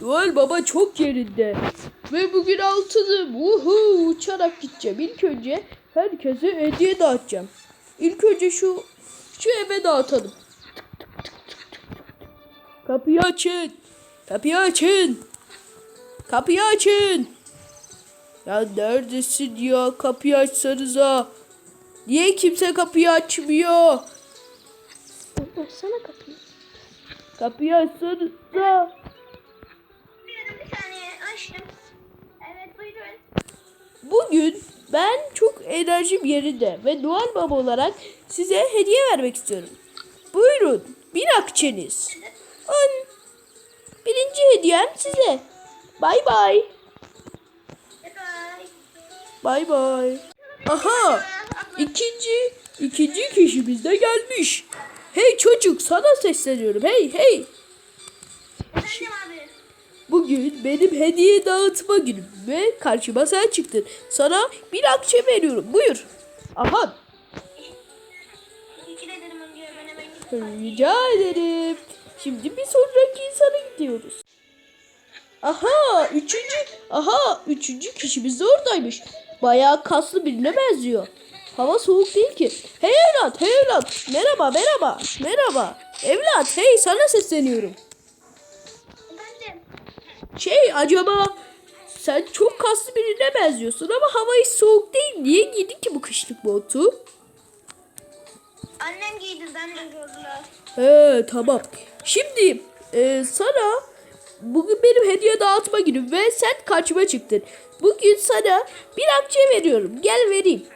Noel Baba çok yerinde. Ve bugün altılı uhu uçarak gideceğim. İlk önce herkese hediye dağıtacağım. İlk önce şu şu eve dağıtalım. Kapıyı açın. Kapıyı açın. Kapıyı açın. Ya neredesin ya? Kapıyı açsanıza. Niye kimse kapıyı açmıyor? Açsana kapıyı. Kapıyı açsanıza. Bugün ben çok enerjim yerinde ve Noel Baba olarak size hediye vermek istiyorum. Buyurun bir akçeniz. On. Birinci hediyem size. Bay bay. Bay bay. Aha ikinci ikinci kişimiz de gelmiş. Hey çocuk sana sesleniyorum. Hey hey. Efendim. Bugün benim hediye dağıtma günüm ve karşıma sen çıktın. Sana bir akçe veriyorum. Buyur. Aha Rica ederim. Şimdi bir sonraki insana gidiyoruz. Aha üçüncü, aha üçüncü kişimiz de oradaymış. Bayağı kaslı birine benziyor. Hava soğuk değil ki. Hey evlat, hey evlat. Merhaba, merhaba, merhaba. Evlat, hey sana sesleniyorum. Şey acaba sen çok kaslı birine benziyorsun ama hava hiç soğuk değil. Niye giydin ki bu kışlık botu? Annem giydi ben de gördüler. He tamam. Şimdi e, sana bugün benim hediye dağıtma günüm ve sen karşıma çıktın. Bugün sana bir akçe veriyorum. Gel vereyim.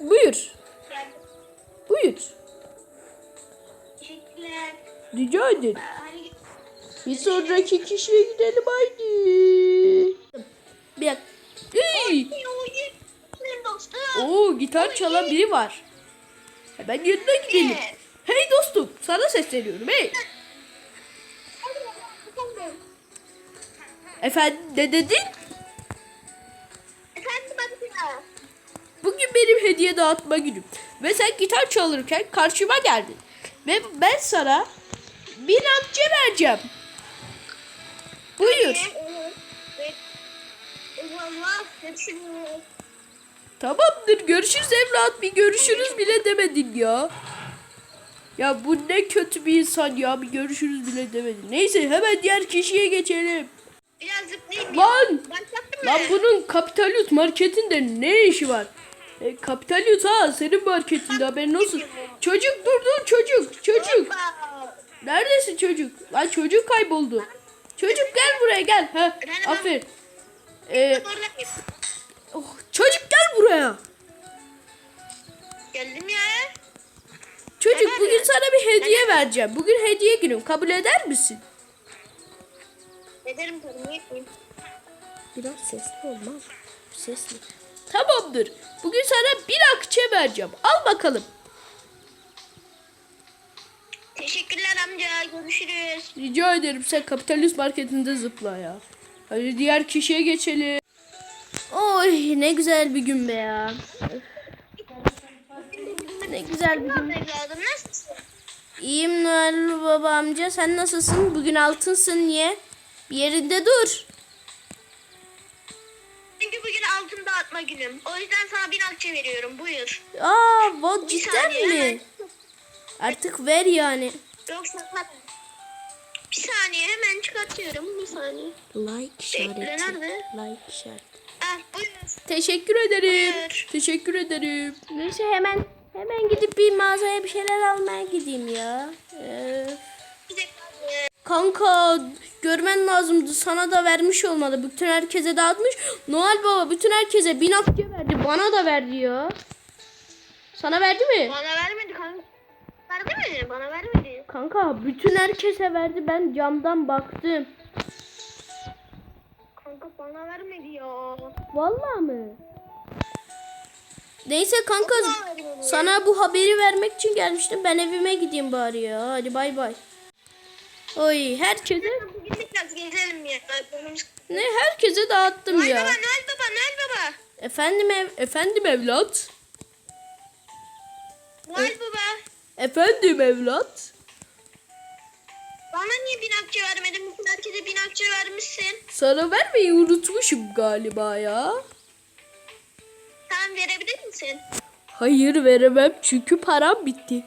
Buyur. Gel. Buyur. Teşekkürler. Rica ederim. Bir sonraki kişiye gidelim haydi. Bir dakika. Dostum. Oo gitar çalan biri var. Hemen yanına gidelim. Hey dostum sana sesleniyorum hey. Efendim ne dedin? Efendim ya. Bugün benim hediye dağıtma günüm. Ve sen gitar çalırken karşıma geldin. Ve ben sana bir akçe vereceğim. Buyur. Tamamdır görüşürüz evlat. Bir görüşürüz bile demedin ya. Ya bu ne kötü bir insan ya. Bir görüşürüz bile demedin. Neyse hemen diğer kişiye geçelim. Biraz zıplayayım Lan! Lan bunun Kapitalyut marketinde ne işi var? E, Kapitalyut ha senin marketinde haberin olsun. Çocuk dur dur çocuk çocuk. Neredesin çocuk? Lan çocuk kayboldu. Çocuk gel buraya gel. Ha, aferin. Ee, oh, çocuk gel buraya. Geldim ya. Çocuk bugün sana bir hediye vereceğim. Bugün hediye günüm. Kabul eder misin? Ederim tabii. Niye etmeyeyim? Biraz sesli olmaz. Sesli. Tamamdır. Bugün sana bir akçe vereceğim. Al bakalım. Teşekkürler amca. Görüşürüz. Rica ederim sen kapitalist marketinde zıpla ya. Hadi diğer kişiye geçelim. Oy ne güzel bir gün be ya. Ne güzel bir gün. İyiyim Noel baba amca. Sen nasılsın? Bugün altınsın niye? Bir yerinde dur. Çünkü bugün altın dağıtma günüm. O yüzden sana bin akçe veriyorum. Buyur. Aa, bu cidden mi? hemen. Artık ver yani. Yoksa bir saniye hemen çıkartıyorum. Bir saniye. Like işareti. nerede? Like işareti. Ah buyur. Teşekkür ederim. Buyur. Teşekkür ederim. Neyse hemen hemen gidip bir mağazaya bir şeyler almaya gideyim ya. Ee, kanka görmen lazımdı. Sana da vermiş olmalı. Bütün herkese dağıtmış. Noel Baba bütün herkese bin akçe verdi. Bana da verdi ya. Sana verdi mi? Bana vermedi. Verdi mi? Bana vermedi. Kanka bütün herkese verdi. Ben camdan baktım. Kanka bana vermedi ya. Vallahi mı? Neyse kanka sana bu haberi vermek için gelmiştim. Ben evime gideyim bari ya. Hadi bay bay. Oy herkese Bugün biraz gezelim ya. Canımız- ne herkese dağıttım Noel ya. baba, Noel baba, Noel baba. Efendim ev, efendim evlat. Noel baba. Efendim evlat. Bana niye bin akçe vermedin? Bütün herkese bin önce vermişsin. Sana vermeyi unutmuşum galiba ya. Sen verebilir misin? Hayır veremem çünkü param bitti.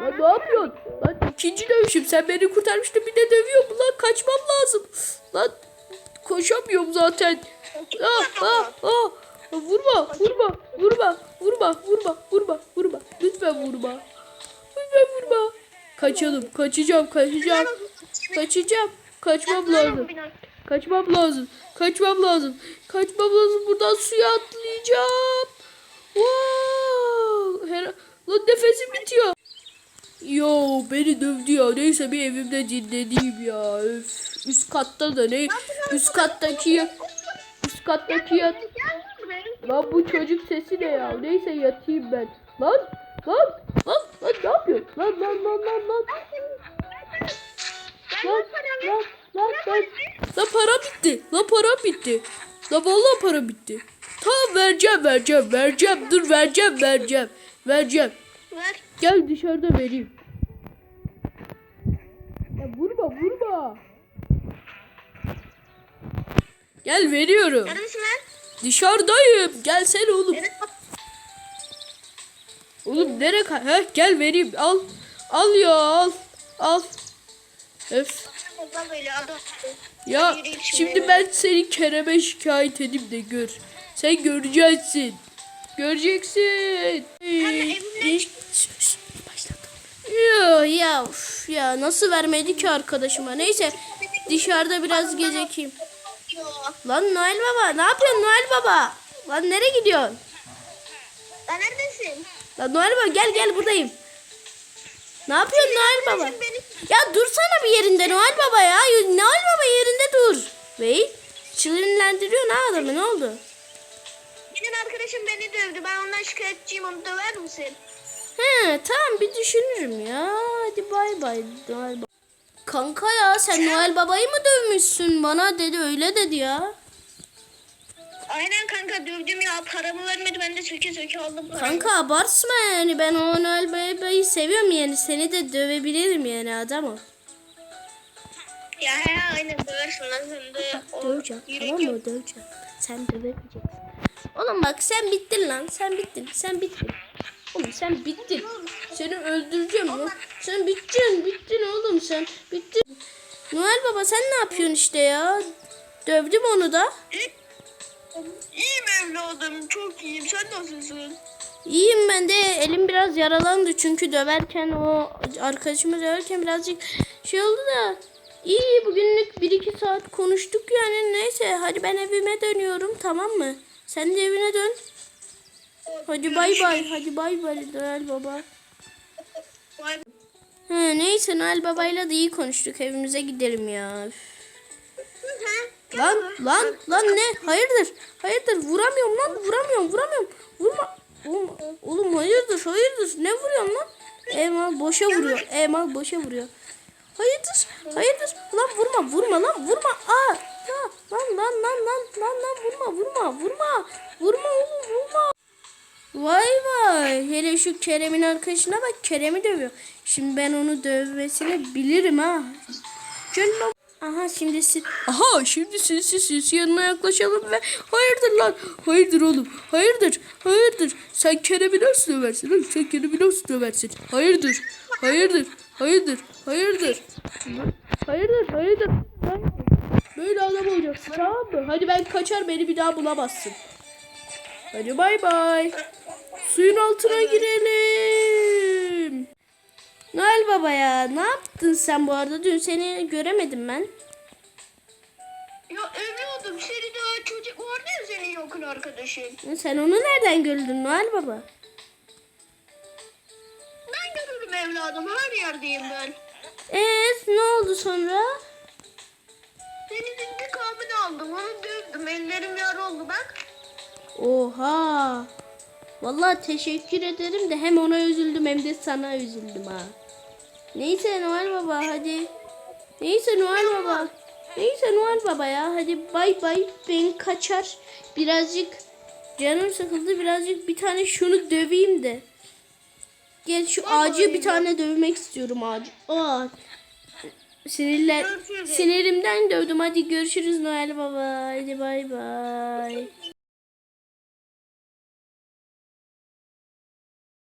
Lan ne yapıyorsun? Lan ikinci dövüşüm sen beni kurtarmıştın bir de dövüyorsun lan kaçmam lazım. Lan koşamıyorum zaten. Ah, ah, ah. Vurma, vurma, vurma, vurma, vurma, vurma, vurma. Lütfen vurma. Lütfen vurma. Kaçalım, kaçacağım, kaçacağım. Kaçacağım. Kaçmam lazım. Kaçmam lazım. Kaçmam lazım. Kaçmam lazım. Buradan suya atlayacağım. Wow! Her Lan nefesim bitiyor. Yo beni dövdü ya. Neyse bir evimde dinleneyim ya. Öf. Üst katta da ne? Üst kattaki üst kattaki yat. Lan bu çocuk sesi ne ya? Neyse yatayım ben. Lan lan lan lan ne yapıyorsun? Lan lan lan lan lan. Lan lan lan lan. Lan para bitti. Lan para bitti. Lan vallahi para bitti. Tamam vereceğim vereceğim vereceğim. Dur vereceğim vereceğim. Vereceğim. Ver. Gel dışarıda vereyim. Ya vurma vurma. Gel veriyorum. Neredesin lan? Dışarıdayım. Gelsene oğlum. Oğlum nereye? Heh, gel vereyim. Al. Al ya al. Al. Öf. Ya şimdi. ben seni Kerem'e şikayet edeyim de gör. Sen göreceksin. Göreceksin. Ya ya ya nasıl vermedi ki arkadaşıma? Neyse dışarıda biraz gezekeyim. Lan Noel Baba ne yapıyorsun Noel Baba? Lan nereye gidiyorsun? Lan neredesin? Lan Noel Baba gel gel buradayım. Ne yapıyorsun Noel Baba? Beni, Ya dursana bir yerinde Noel Baba ya. Noel Baba yerinde dur. Bey çılgınlendiriyor ha adamı ne oldu? benim arkadaşım beni dövdü. Ben ondan şikayetçiyim. Onu döver misin? He tamam bir düşünürüm ya. Hadi bay bay Noel Baba. Kanka ya sen Noel Baba'yı mı dövmüşsün bana dedi öyle dedi ya. Aynen kanka dövdüm ya. Paramı vermedi. Ben de söke söke aldım. paramı. Kanka abartma yani ben o Noel Baba'yı seviyorum yani seni de dövebilirim yani adam o. Ya he aynen döversin lan sen de. O Döveceğim yürek tamam yok. mı döveceğim. Sen dövemeyeceksin. Oğlum bak sen bittin lan sen bittin sen bittin. Oğlum sen bittin. Seni öldüreceğim ya. Sen bittin bittin oğlum sen bittin. Noel Baba sen ne yapıyorsun işte ya? Dövdüm onu da. İyiyim evladım. Çok iyiyim. Sen nasılsın? İyiyim ben de elim biraz yaralandı çünkü döverken o arkadaşımı döverken birazcık şey oldu da iyi bugünlük 1-2 saat konuştuk yani neyse hadi ben evime dönüyorum tamam mı? Sen de evine dön. Hadi bay bay hadi bay bay Noel Baba. Be. Ha, neyse Noel Baba'yla da iyi konuştuk evimize gidelim ya. Lan lan lan ne? Hayırdır? Hayırdır? Vuramıyorum lan. Vuramıyorum. Vuramıyorum. Vurma. Oğlum, oğlum hayırdır? Hayırdır? Ne vuruyorsun lan? Emal boşa vuruyor. Emal boşa vuruyor. Hayırdır? Hayırdır? Lan vurma. Vurma lan. Vurma. Aa. Ya, lan lan lan lan lan lan vurma vurma vurma. Vurma. Vay vay. Hele şu Kerem'in arkadaşına bak. Kerem'i dövüyor. Şimdi ben onu dövmesini bilirim ha. Canım. Aha şimdi siz... Aha şimdi sinsi sinsi yanına yaklaşalım ve hayırdır lan? Hayırdır oğlum? Hayırdır? Hayırdır? Sen Kerem'i nasıl döversin oğlum? Sen Kerem'i nasıl döversin? Hayırdır? Hayırdır? Hayırdır? Hayırdır? Hayırdır? Hayırdır? Böyle adam olacaksın tamam mı? Hadi ben kaçar beni bir daha bulamazsın. Hadi bay bay suyun altına girelim Noel Baba ya ne yaptın sen bu arada dün seni göremedim ben Ya evladım seni de çocuk vardı ya senin yakın arkadaşın. Sen onu nereden gördün Noel Baba? Ben görürüm evladım. Her yerdeyim ben. Ee ne oldu sonra? Senin intikamını aldım. Onu dövdüm. Ellerim yara oldu bak. Oha. Vallahi teşekkür ederim de hem ona üzüldüm hem de sana üzüldüm ha. Neyse Noel Baba hadi. Neyse Noel Baba. Neyse Noel Baba ya hadi bay bay ben kaçar. Birazcık canım sıkıldı birazcık bir tane şunu döveyim de. Gel şu ağacı bir tane dövmek istiyorum ağacı. Aa. Sinirler, Görüşürüz. sinirimden dövdüm. Hadi görüşürüz Noel Baba. Hadi bay bay.